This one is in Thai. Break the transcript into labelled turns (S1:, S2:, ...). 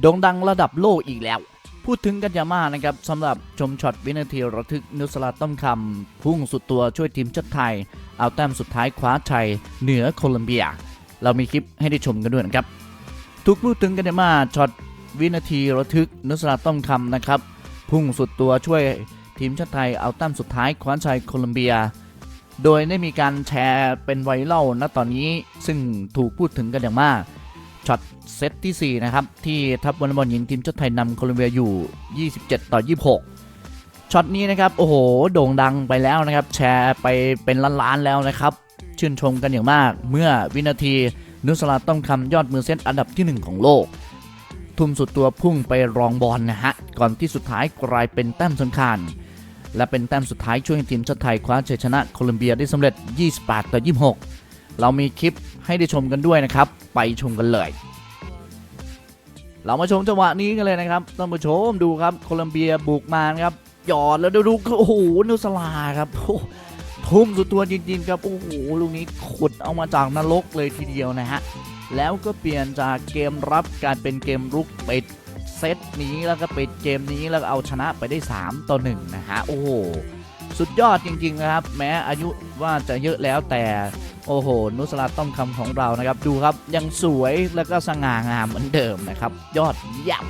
S1: โด่งดังระดับโลกอีกแล้ว พูดถึงกันยามานะครับสำหรับชมช็อตวินาทีระทึกนุสลาต้อมคำพุ่งสุดตัวช่วยทีมชาติไทย เอาแต้มสุดท้ายคว้าชัยเหนือโคลอมเบีย เรามีคลิปให้ได้ชมกันด้วยนะครับทุกพูดถึงกันยามาช็อตวินาทีระทึกนุสลาต้อมคำนะครับพุ่งสุดตัวช่วยทีมชาติไทยเอาแต้มสุดท้ายคว้าชัยโคลอมเบีย โดยได้มีการแชร์เป็นไวรัลณตอนนี้ ซึ่งถูกพูดถึงกันอย่างมาก ช็อตเซตที่ 4 นะครับ ที่ทัพวอลเลย์บอลหญิงทีมชาติไทยนำโคลอมเบียอยู่ 27 ต่อ 26 ช็อตนี้นะครับ โอ้โห โด่งดังไปแล้วนะครับ แชร์ไปเป็นล้านๆแล้วนะครับ ชื่นชมกันอย่างมาก เมื่อวินาทีนุสลาต้อมคำยอดมือเซตอันดับที่ 1 ของโลก ทุ่มสุดตัวพุ่งไปรองบอลนะฮะ ก่อนที่สุดท้ายกลายเป็นแต้มสำคัญ และเป็นแต้มสุดท้ายช่วยให้ทีมชาติไทยคว้าชัยชนะโคลอมเบียได้สำเร็จ 28 ต่อ 26 เรามีคลิปให้ได้ชมกันด้วยนะครับ ไปชมกันเลย เรามาชมจังหวะนี้กันเลยนะครับท่านผู้ชมดูครับโคลอมเบียบุกมาครับหยอดแล้วดูดูโอ้โหนุสลาครับโอ้ทุ่มสุดตัวจริงๆครับโอ้โหลูกนี้ขุดเอามาจากนรกเลยทีเดียวนะฮะแล้วก็เปลี่ยนจากเกมรับการเป็นเกมรุกปิดเซตนี้แล้วก็ปิดเกมนี้แล้วก็เอาชนะไปได้ 3 ต่อ 1 นะฮะโอ้โห สุดยอดจริง ๆ นะครับ แม้อายุว่าจะเยอะแล้วแต่โอ้โห นุสลาต้อมคำของเรานะครับ ดูครับ ยังสวยแล้วก็สง่างามเหมือนเดิมนะครับ ยอดเยี่ยม